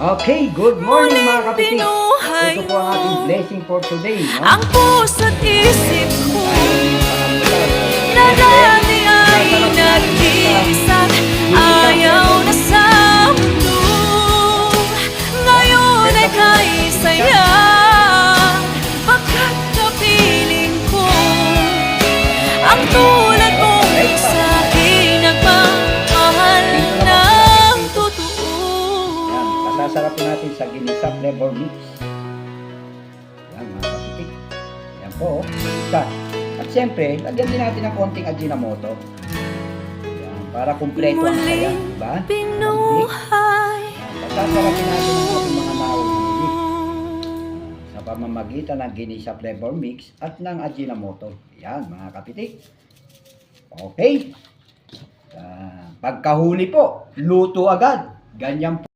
Okay, good morning mga. Pinuhay Ito po ang ating blessing for today. No? Ang puso't isip Yan, pasasarapin natin sa ginisa flavor mix. Yan mga kapitik. Yan po, oh, isa. At siyempre, lagyan din natin ng konting Ajinomoto. Yan, para kumpleto ang saya, Muling di ba? Pinuhay Yan, Pasasarapin natin ang ating mga nahuli sa pamamagitan ng ginisa flavor mix at ng Ajinomoto. Yan mga kapitik. Okay. Ah, pagkahuli po, luto agad. Ganyan po.